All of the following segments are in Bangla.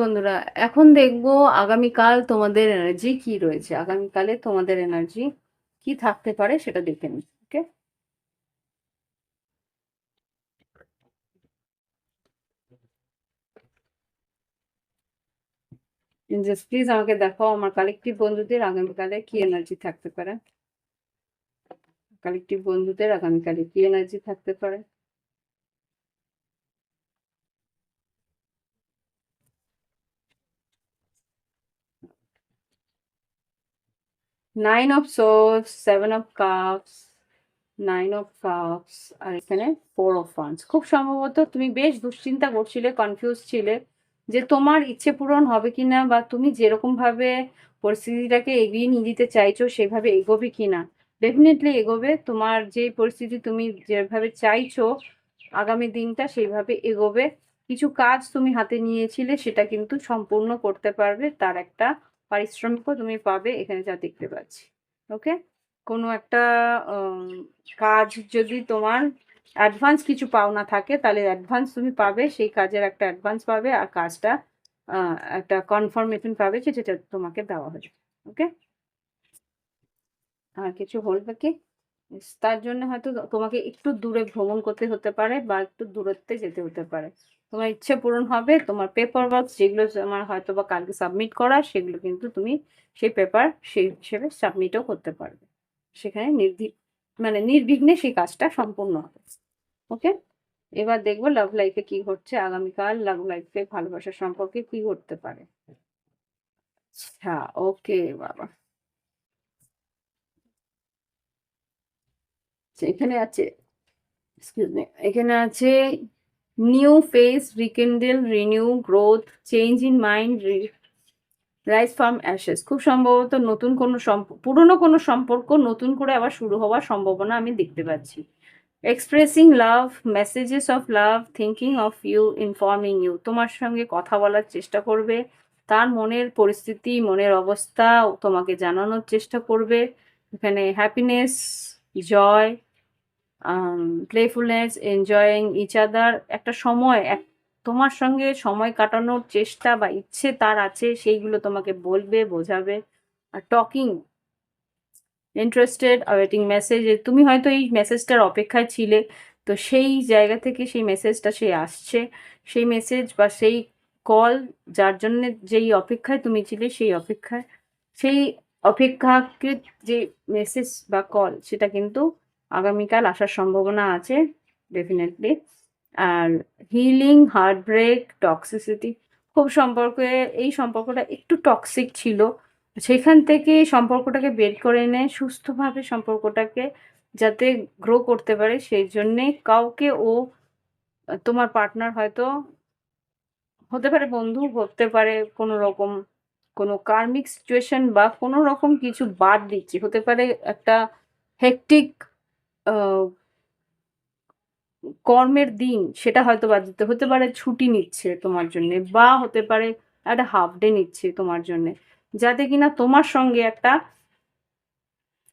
বন্ধুরা, এখন দেখব আগামীকাল তোমাদের এনার্জি কি রয়েছে। আগামীকালে তোমাদের এনার্জি কি থাকতে পারে সেটা দেখে নিই ওকে প্লিজ আমাকে দেখো, আমার কালেকটিভ বন্ধুদের আগামীকালে কি এনার্জি থাকতে পারে? কালেকটিভ বন্ধুদের আগামীকালে কি এনার্জি থাকতে পারে? Nine of swords seven of cups nine of cups আর এখানে ফোর অফ ফান্ডস খুব সম্ভবত তুমি বেশ দুশ্চিন্তা করছিলে কনফিউজ ছিলে যে তোমার ইচ্ছে পূরণ হবে কিনা বা তুমি যেরকম ভাবে পরিস্থিতিটাকে এগিয়ে নিয়ে যেতে চাইছো, সেভাবে এগোবে কিনা। ডেফিনেটলি এগোবে। তোমার যে পরিস্থিতি তুমি যেভাবে চাইছো, আগামী দিনটা সেইভাবে এগোবে। কিছু কাজ তুমি হাতে নিয়েছিলে, সেটা কিন্তু সম্পূর্ণ করতে পারবে, তার একটা পারিশ্রমিকও তুমি পাবে, এখানে যা দেখতে পাচ্ছি। ওকে কোনো একটা কাজ যদি তোমার অ্যাডভান্স কিছু পাওনা থাকে, তাহলে অ্যাডভান্স তুমি পাবে, সেই কাজের একটা অ্যাডভান্স পাবে, আর কাজটা একটা কনফার্মেশন পাবে যে যেটা তোমাকে দেওয়া হবে ওকে আর কিছু বলবে কি? তার জন্য হয়তো তোমাকে একটু দূরে ভ্রমণ করতে হতে পারে বা একটু দূরত্বে যেতে হতে পারে। তোমার ইচ্ছে পূরণ হবে, তোমার পেপার ওয়ার্ক যেগুলো তোমার হয়তো বা কালকে সাবমিট করা, সেগুলো কিন্তু তুমি সেই পেপার সেই হিসেবে সাবমিটও করতে পারবে। সেখানে নির্ধি মানে নির্বিঘ্নে সেই কাজটা সম্পূর্ণ হবে। ওকে? এবার দেখব লাভ লাইফে কি ঘটছে আগামীকাল লাভ লাইফে ভালোবাসার সম্পর্কে কি ঘটতে পারে। আচ্ছা ওকে, বাবা। এখানে আছে এখানে আছে new phase rekindle renew growth change in mind rise from ashes খুব সম্ভবত নতুন কোনো পুরনো কোনো সম্পর্ক নতুন করে আবার শুরু হওয়ার সম্ভাবনা আমি দেখতে পাচ্ছি। Expressing love messages of love thinking of you informing you তোমার সঙ্গে কথা বলার চেষ্টা করবে, তার মনের পরিস্থিতি, মনের অবস্থা তোমাকে জানানোর চেষ্টা করবে, এখানে happiness joy playfulness enjoying each other একটা সময়, এক, তোমার সঙ্গে সময় কাটানোর চেষ্টা বা ইচ্ছে তার আছে, সেইগুলো তোমাকে বলবে, বোঝাবে। আর টকিং ইন্টারেস্টেড ওয়েটিং মেসেজ তুমি হয়তো এই মেসেজটার অপেক্ষায় ছিলে, তো সেই জায়গা থেকে সেই মেসেজটা সে আসছে। সেই মেসেজ বা সেই কল যার জন্য যেই অপেক্ষায় তুমি ছিলে, সেই অপেক্ষায়, সেই অপেক্ষাকৃত যে মেসেজ বা কল সেটা কিন্তু আগামীকাল আসার সম্ভাবনা আছে ডেফিনেটলি আর হিলিং হার্টব্রেক টক্সিসিটি খুব সম্পর্কে, এই সম্পর্কটা একটু টক্সিক ছিল। সেখান থেকে সম্পর্কটাকে বের করে এনে সুস্থভাবে সম্পর্কটাকে যাতে গ্রো করতে পারে, সেই জন্যে কাউকে ও, তোমার পার্টনার হয়তো, হতে পারে বন্ধু, হতে পারে কোনো রকম, কোনো কার্মিক সিচুয়েশন বা কোনো রকম কিছু বাদ দিচ্ছি। হতে পারে একটা হেকটিক কর্মের দিন সেটা হয়তো বাদ দিতে, হতে পারে ছুটি নিচ্ছে তোমার জন্যে বা হতে পারে একটা হাফ ডে নিচ্ছে তোমার জন্যে। যাতে কিনা তোমার সঙ্গে একটা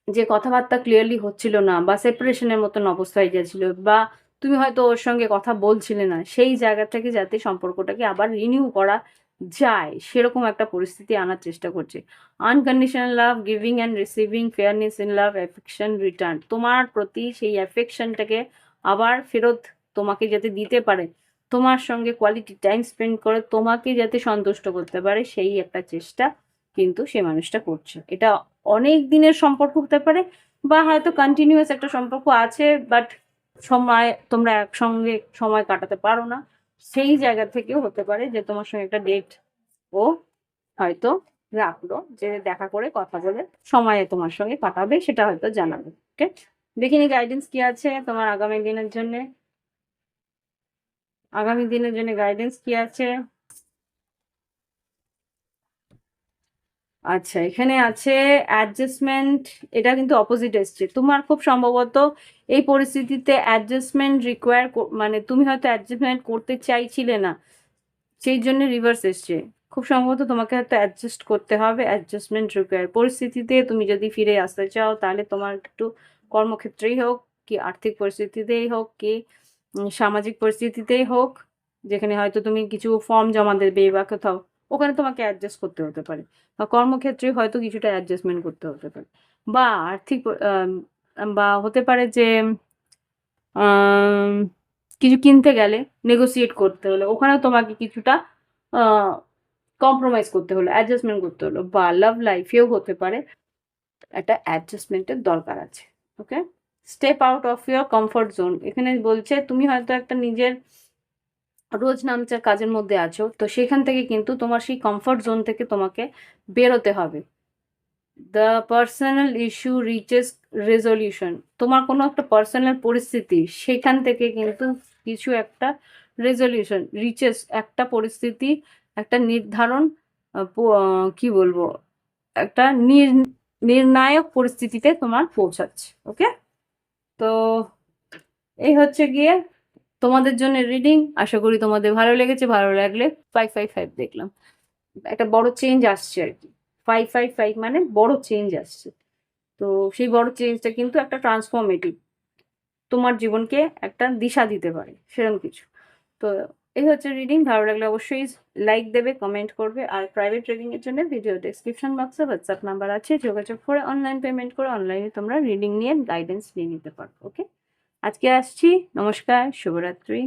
যে কথাবার্তা ক্লিয়ারলি হচ্ছিল না বা সেপারেশনের মতন অবস্থায় যাচ্ছিল বা তুমি হয়তো ওর সঙ্গে কথা বলছিলে না, সেই জায়গা থেকে যাতে সম্পর্কটাকে আবার রিনিউ করা যায়, সেরকম একটা পরিস্থিতি আনার চেষ্টা করছে। Unconditional love giving and receiving fairness in love affection return তোমার প্রতি সেই অ্যাফেকশনটাকে আবার ফেরত তোমাকে যাতে দিতে পারে, তোমার সঙ্গে কোয়ালিটি টাইম স্পেন্ড করে তোমাকে যাতে সন্তুষ্ট করতে পারে, সেই একটা চেষ্টা কিন্তু সে মানুষটা করছে। এটা অনেক দিনের সম্পর্ক হতে পারে বা হয়তো কন্টিনিউয়াস একটা সম্পর্ক আছে বাট সময়, তোমরা একসঙ্গে সময় কাটাতে পারো না। সেই জায়গা থেকেও হতে পারে যে তোমার সঙ্গে একটা ডেট ও হয়তো রাখল, যে দেখা করে কথা বলে সময়ে তোমার সঙ্গে কাটাবে, সেটা হয়তো জানাবে ওকে দেখিনি গাইডেন্স কি আছে তোমার আগামী দিনের জন্য? আগামী দিনের জন্য গাইডেন্স কি আছে? আচ্ছা এখানে আছে অ্যাডজাস্টমেন্ট এটা কিন্তু অপোজিট এসছে। তোমার খুব সম্ভবত এই পরিস্থিতিতে অ্যাডজাস্টমেন্ট রিকোয়ার মানে তুমি হয়তো অ্যাডজাস্টমেন্ট করতে চাইছিলে না, সেই জন্য রিভার্স এসছে। খুব সম্ভবত তোমাকে হয়তো অ্যাডজাস্ট করতে হবে অ্যাডজাস্টমেন্ট রিকোয়ার পরিস্থিতিতে তুমি যদি ফিরে আসতে চাও, তাহলে তোমার একটু কর্মক্ষেত্রেই হোক, কি আর্থিক পরিস্থিতিতেই হোক, কি সামাজিক পরিস্থিতিতেই হোক, যেখানে হয়তো তুমি কিছু ফর্ম জমা দেবে বা কোথাও ওখানে তোমাকে অ্যাডজাস্ট করতে হতে পারে। বা কর্মক্ষেত্রে হয়তো কিছুটা অ্যাডজাস্টমেন্ট করতে হতে পারে। বা আর্থিক বা হতে পারে যে কিছু কিনতে গেলে নেগোসিয়েট করতে হলো। ওখানে তোমাকে কিছুটা কম্প্রোমাইজ করতে হলো অ্যাডজাস্টমেন্ট করতে হলো। বা লাভ লাইফেও হতে পারে। একটা অ্যাডজাস্টমেন্টের দরকার আছে okay step out of your comfort zone এখানে বলছে, তুমি হয়তো একটা নিজের রোজ নামচার কাজের মধ্যে আছো, তো সেখান থেকে কিন্তু তোমার সেই কমফর্ট জোন থেকে তোমাকে বেরোতে হবে। The personal issue reaches resolution তোমার কোনো একটা পার্সোনাল পরিস্থিতি, সেখান থেকে কিন্তু কিছু একটা রেজলিউশন রিচেস একটা পরিস্থিতি, একটা নির্ধারণ কি বলব, একটা নির- নির্ণায়ক পরিস্থিতিতে তোমার পৌঁছাচ্ছে ওকে তো এই হচ্ছে গিয়ে তোমাদের জন্য রিডিং আশা করি তোমাদের ভালো লেগেছে, ভালো লাগলে ফাইভ ফাইভ ফাইভ দেখলাম। একটা বড় চেঞ্জ আসছে আর কি। ফাইভ ফাইভ ফাইভ মানে বড় চেঞ্জ আসছে। তো সেই বড় চেঞ্জটা কিন্তু একটা ট্রান্সফর্মেটিভ তোমার জীবনকে একটা দিশা দিতে পারে সেরকম কিছু। তো এই হচ্ছে রিডিং ভালো লাগলে অবশ্যই লাইক দেবে কমেন্ট করবে, আর প্রাইভেট রিডিং এর জন্য ভিডিও ডেসক্রিপশন বক্সে হোয়াটসঅ্যাপ নাম্বার আছে, যোগাযোগ করে অনলাইন পেমেন্ট করে অনলাইনে তোমরা রিডিং নিয়ে গাইডেন্স নিয়ে নিতে পারো ওকে আজকে আসছি নমস্কার শুভরাত্রি।